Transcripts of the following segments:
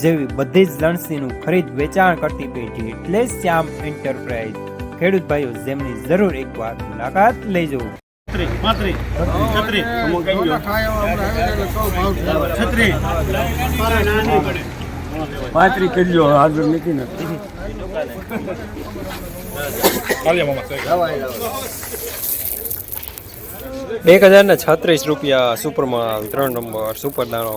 જેવી બધી જ લણસીનું ખરીદ વેચાણ કરતી પેઢી એટલે શ્યામ એન્ટરપ્રાઇઝ ખેડૂત ભાઈઓ જેમની જરૂર એકવાર મુલાકાત લેજો. પાંત્રી કિલો હાજર નથી ને. બે હજાર ને છત્રીસ રૂપિયા સુપરમાં ત્રણ નંબર સુપર દાણો.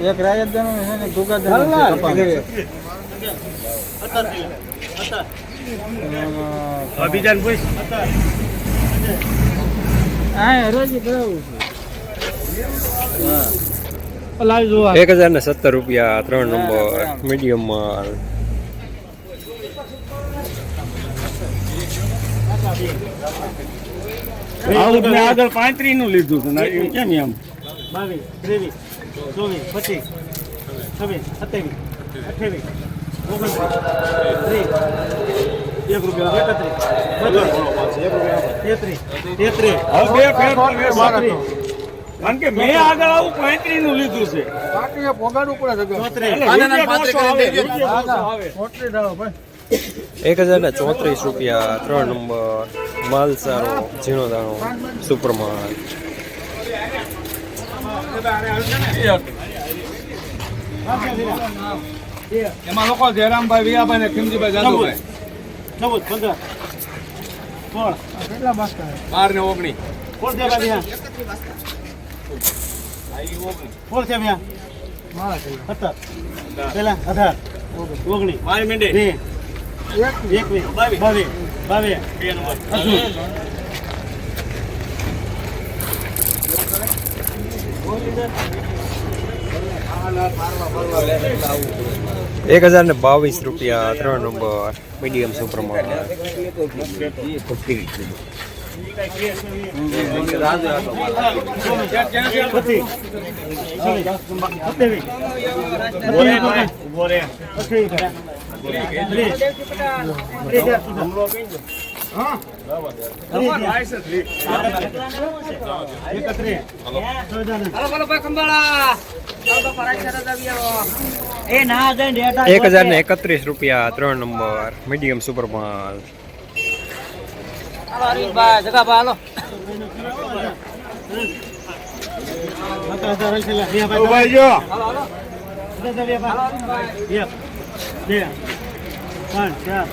એક રાજધાન છે ને ગુગાધાન બીજા અભિજાન પૂછ. હા હરોજી કરાવું છું. એક હજાર ને સત્તર રૂપિયા ત્રણ નંબર મીડિયમ માલ આગળ પાંત્રી નું લીધું હતું કેમ એમ? બાવીસ ત્રેવીસ. ચોવીસ પચીસ છવ્વીસ સત્યાવીસ અઠ્યાવીસ ઓગણત્રીસ એક રૂપિયા એકત્રીસ તેત્રીસ તેત્રીસ હવે બે ફેર ફેર ફેર ચોત્રીસ. કારણ કે મેં આગળ આવું. પાંત્રી નું લીધું છે. એક હજાર ને ચોત્રીસ રૂપિયા ત્રણ નંબર માલ સારો ઝીણો દાણો સુપર માલ એમાં લોકો જયરામભાઈ વિયાભાઈ ને ખીમજીભાઈ જાદુભાઈ. ચૌદ પંદર. સોળ. બાર ને ઓગણી. કોણ છે ભાઈ કોણ છે ભાઈ સત્તર. પેલા અઢાર. ઓગણીસ મારી મિનિટ એક બાવીસ. બાવીસ. બાવીસ અઠ્ઠાવીસ. એક હજાર ને બાવીસ રૂપિયા ત્રણ નંબર મીડિયમ સુપર માલ એક હજાર ને એકત્રીસ રૂપિયા ત્રણ નંબર મીડિયમ સુપર માલ. બે ત્રણ, ચાર,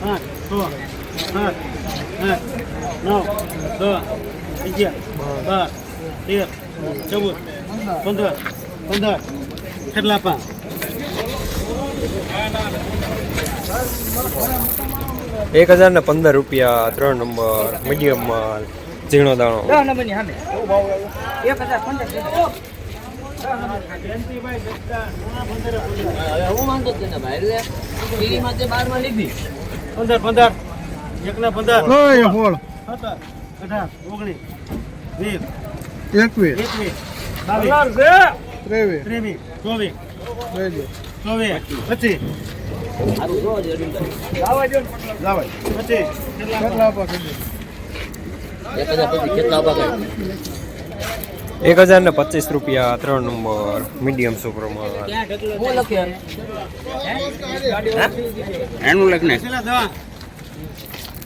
પાંચ, છ, સાત, આઠ, નવ, દસ, અગિયાર, બાર, તેર, ચૌદ, પંદર, પંદર, કેટલા પાંચ એક હજાર ને પંદર રૂપિયા ત્રણ નંબર મીડિયમ માલ ઝીણો દાણો પંદર પંદર. એકના પંદર. સત્તર અઢાર ઓગણીસ વીસ એકવીસ. એકવીસ ત્રેવીસ. ત્રેવીસ ચોવીસ ચોવીસ પચીસ. એક હજાર ને પચીસ રૂપિયા ત્રણ નંબર મીડિયમ સુપર માલ એનું દવા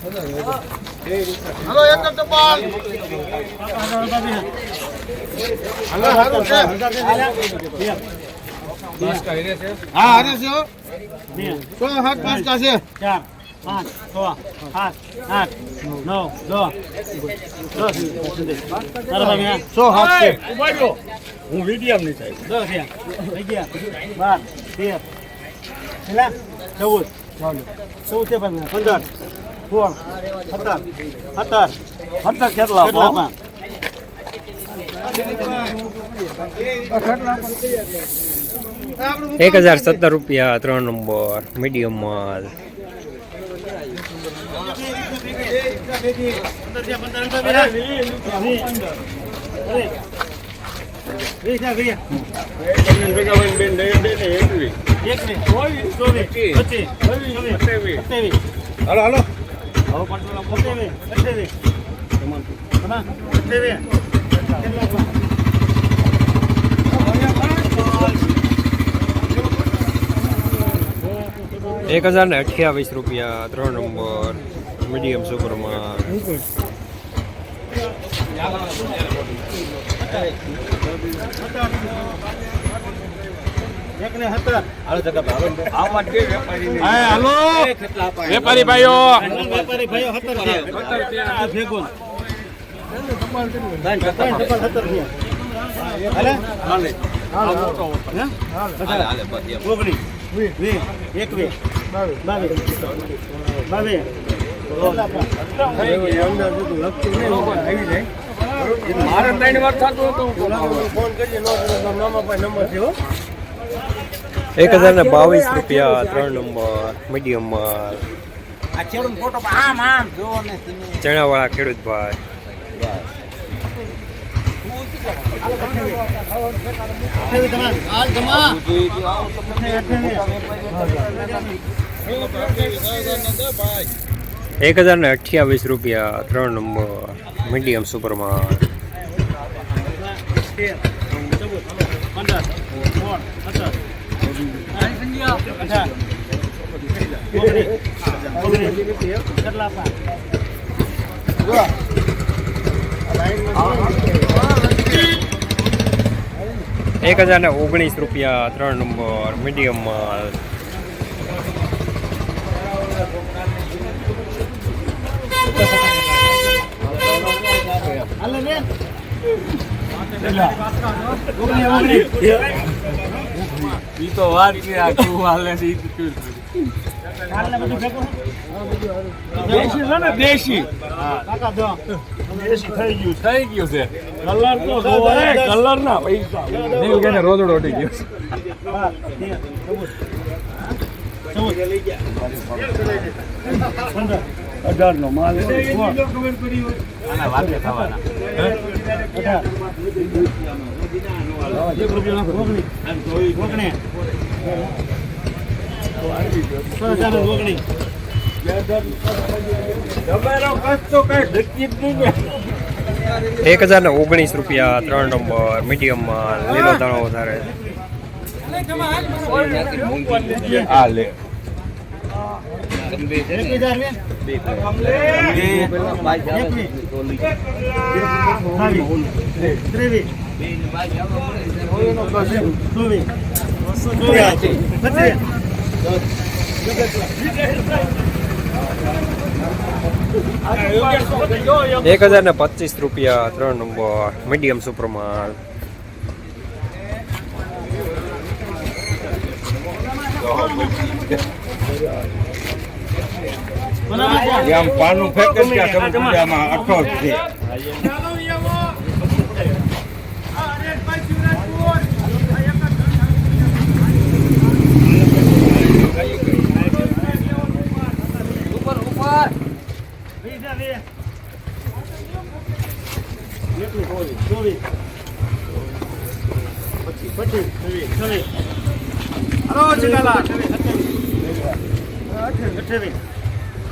હલો એક જ ટપાલ હલો હારું છે હા હારે છે સો સાત પાંચ કા છે ચાર પાંચ છ સાત આઠ નવ દસ દસ સો હાથ છે હું મીડિયમની સાહેબ દસ થયા અગિયાર બાર તેર કેટલા ચૌદ ચૌદ પંદર સોળ સત્તર સત્તર સત્તર કેટલા કેટલા એક હજાર સત્તર રૂપિયા ત્રણ નંબર મીડિયમ માલ. હાલો હાલો. એક હજાર ને અઠ્યાવીસ રૂપિયા ત્રણ નંબર મીડિયમ સુપરમાં વેપારી હા, હાલો. વેપારી ભાઈઓ. વેપારી ભાઈઓ ભેગો. મારે ત્રણ વાર થતું હતું. એક હજાર ને બાવીસ રૂપિયા ત્રણ નંબર મીડિયમ માલ ચણાવાળા ખેડૂત ભાઈ. એક હજાર ને અઠ્યાવીસ રૂપિયા ત્રણ નંબર મીડિયમ સુપરમાં માલ પંદર, એક હજાર ને ઓગણીસ રૂપિયા ત્રણ નંબર મીડિયમ માલ? ઓગણીસ, ઓગણીસ. ઈ તો વાત છે આ તું હાલે છે ઈ તું. દેશી છે ને દેશી? કાકા જો. દેશી થઈ ગયું થઈ ગયું છે. કલર તો જોવાય. કલર ના પૈસા. નીલગેને રોદડો ઉઠી ગયો અઢાર નો માલ આના વાતે થવાના. એક હજાર ને ઓગણીસ રૂપિયા ત્રણ નંબર મીડિયમ માલ લીલો દાણો વધારે આ લે. એક હજાર ને? પચીસ. રૂપિયા ત્રણ નંબર મીડિયમ સુપરમાં બરાબર છે? આમ પાનું ફેંકે છે આમાં અઠો છે વીસ છે, વીસ. એકવીસ, ચોવીસ, ચોવીસ. પચીસ, પચીસ, છવ્વીસ, છવ્વીસ. હલો, ચિકાલા. અઠ્યાવીસ.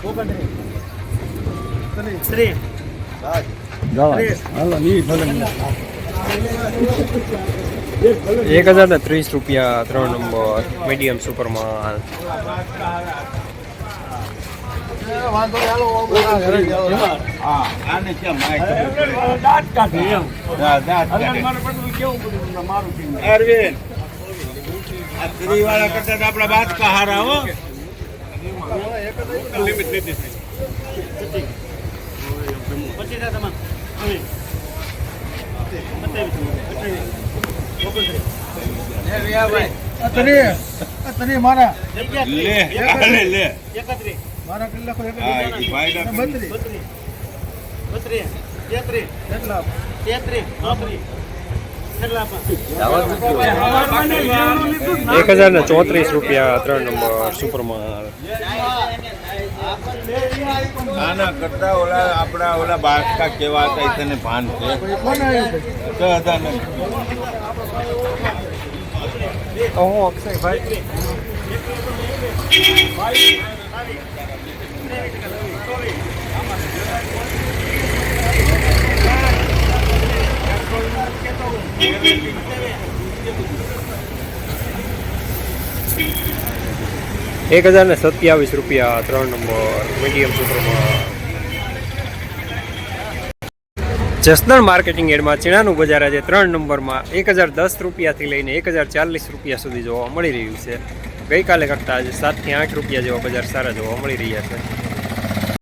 ઓગણત્રીસ. એક હજાર ને ત્રીસ રૂપિયા ત્રણ નંબર મીડિયમ સુપરમાં અરવિંદ આ કરતા તો આપણા બાદ કહારા હો. પછી ના એ ભાઈ ના બત્રીસ. બત્રીસ. તેત્રીસ તેત્રીસ? એક હજાર ને ચોત્રીસ રૂપિયા ત્રણ નંબર સુપરમાં આના કરતા ઓલા આપણા ઓલા બાસકા કેવા હતા તને ભાન છે? છ હજાર હું અક્ષયભાઈ એક હજાર ને સત્યાવીસ રૂપિયા ત્રણ નંબર મીડિયમ સૂત્રમાં જસદણ માર્કેટિંગ એડમાં ચીણાનું બજાર આજે ત્રણ નંબરમાં એક હજાર દસ રૂપિયાથી લઈને એક હજાર ચાલીસ રૂપિયા સુધી જોવા મળી રહ્યું છે. ગઈકાલે કરતાં આજે સાતથી આઠ રૂપિયા જેવા બજાર સારા જોવા મળી રહ્યા છે.